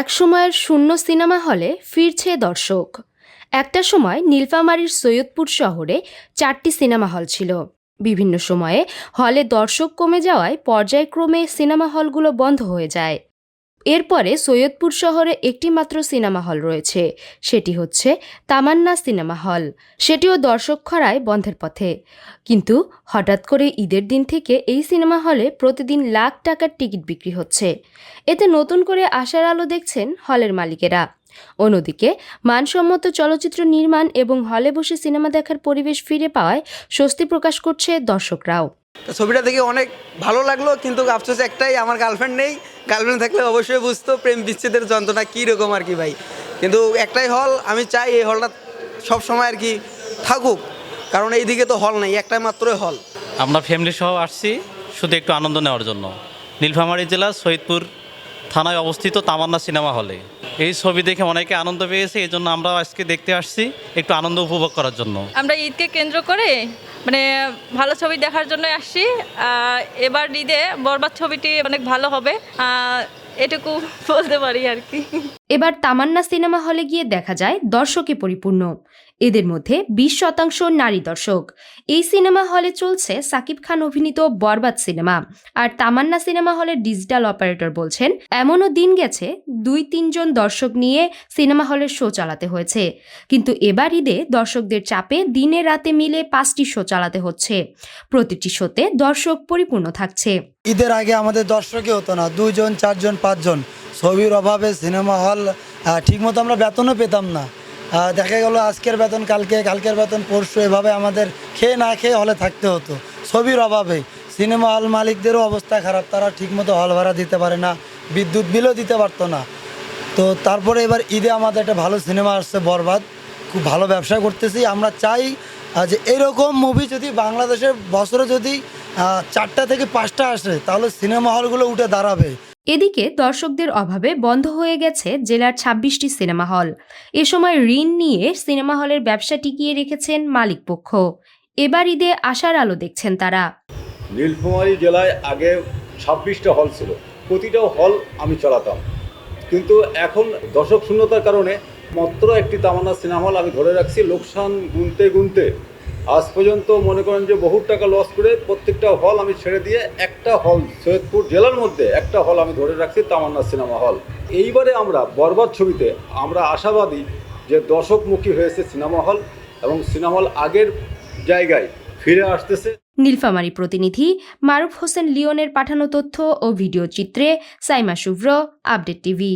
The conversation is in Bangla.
একসময়ের শূন্য সিনেমা হলে ফিরছে দর্শক। একটা সময় নীলফামারীর সৈয়দপুর শহরে চারটি সিনেমা হল ছিল। বিভিন্ন সময়ে হলে দর্শক কমে যাওয়ায় পর্যায়ক্রমে সিনেমা হলগুলো বন্ধ হয়ে যায়। এরপরে সৈয়দপুর শহরে একটি মাত্র সিনেমা হল রয়েছে। সেটি হচ্ছে তামান্না সিনেমা হল। সেটিও দর্শক খরায় বন্ধের পথে। কিন্তু হঠাৎ করে ঈদের দিন থেকে এই সিনেমা হলে প্রতিদিন লাখ টাকার টিকিট বিক্রি হচ্ছে। এতে নতুন করে আশার আলো দেখছেন হলের মালিকেরা। অন্যদিকে মানসম্মত চলচ্চিত্র নির্মাণ এবং হলে বসে সিনেমা দেখার পরিবেশ ফিরে পাওয়ায় স্বস্তি প্রকাশ করছে দর্শকরাও। তো ছবিটা দেখে অনেক ভালো লাগল, কিন্তু আফসোস একটাই, আমার গার্লফ্রেন্ড নেই। গার্লফ্রেন্ড থাকলে অবশ্যই বুঝতো প্রেম বিচ্ছেদের যন্ত্রণা কী রকম আর কি ভাই। কিন্তু একটাই হল আমি চাই এই হলটা সব সময় আর কি থাকুক, কারণ এইদিকে তো হল নেই, একটাই মাত্রই হল আমরা ফ্যামিলি সহ আসছি, শুধু একটু আনন্দ নেওয়ার জন্য। নীলফামারী জেলা, সৈয়দপুর থানায় অবস্থিত তামান্না সিনেমা হলে। এই ছবি দেখে অনেকে আনন্দ পেয়েছে এই জন্য আমরা আজকে দেখতে আসছি একটু আনন্দ উপভোগ করার জন্য। আমরা ঈদকে কেন্দ্র করে মানে ভালো ছবি দেখার জন্য আসছি। এবার ঈদে বরবাদ ছবিটি অনেক ভালো হবে। এটুকু বলতে পারি আর কি। এবার তামান্না সিনেমা হলে গিয়ে দেখা যায় দর্শকে পরিপূর্ণ। এদের মধ্যে বিশ শতাংশ নারী দর্শক। এই সিনেমা হলে চলছে সাকিব খান অভিনীত বরবাদ সিনেমা। আর তামান্না সিনেমা হলের ডিজিটাল অপারেটর বলছেন, এমনও দিন গেছে দুই তিনজন দর্শক নিয়ে সিনেমা হলের শো চালাতে হয়েছে। কিন্তু এবার ঈদে দর্শকদের চাপে দিনে রাতে মিলে পাঁচটি শো চালাতে হচ্ছে। প্রতিটি শোতে দর্শক পরিপূর্ণ থাকছে। ঈদের আগে আমাদের দর্শকই হতো না, দুইজন, চারজন, পাঁচজন। ছবির অভাবে সিনেমা হল ঠিকমতো আমরা বেতনও পেতাম না। দেখা গেল আজকের বেতন, কালকে, কালকের বেতন, পরশু এভাবে আমাদের খেয়ে না খেয়ে হলে থাকতে হতো। ছবির অভাবে সিনেমা হল মালিকদেরও অবস্থা খারাপ, তারা ঠিকমতো হল ভাড়া দিতে পারে না, বিদ্যুৎ বিলও দিতে পারতো না। তো তারপরে এবার ঈদে আমাদের একটা ভালো সিনেমা আসছে বরবাদ, খুব ভালো ব্যবসা করতেছি। আমরা চাই যে এরকম মুভি যদি বাংলাদেশে বছরে যদি চারটা থেকে পাঁচটা আসে, তাহলে সিনেমা হলগুলো উঠে দাঁড়াবে। এদিকে দর্শকদের অভাবে বন্ধ হয়ে গেছে জেলার ছাব্বিশটি সিনেমা হল। এ সময় ঋণ নিয়ে সিনেমা হলের ব্যবসা টিকিয়ে রেখেছেন মালিকপক্ষ এবার ঈদে আশার আলো দেখছেন তারা। নীলফামারী জেলায় আগে ছাব্বিশটা হল ছিল। প্রতিটা হল আমি চালাতাম। কিন্তু এখন দর্শক শূন্যতার কারণে মাত্র একটি তামান্না সিনেমা হল আমি ধরে রাখছি। লোকসান গুনতে গুনতে আজ পর্যন্ত মনে করেন যে বহু টাকা লস করে প্রত্যেকটা হল আমি ছেড়ে দিয়ে একটা হল সৈয়দপুর জেলার মধ্যে একটা হল আমি ধরে রাখছি তামান্না সিনেমা হল এইবারে আমরা বরবাদ ছবিতে আমরা আশাবাদী যে দর্শকমুখী হয়েছে সিনেমা হল এবং সিনেমা হল আগের জায়গায় ফিরে আসতেছে। নীলফামারী প্রতিনিধি মারুফ হোসেন লিওনের পাঠানো তথ্য ও ভিডিও চিত্রে সাইমা শুভ্র, আপডেট টিভি।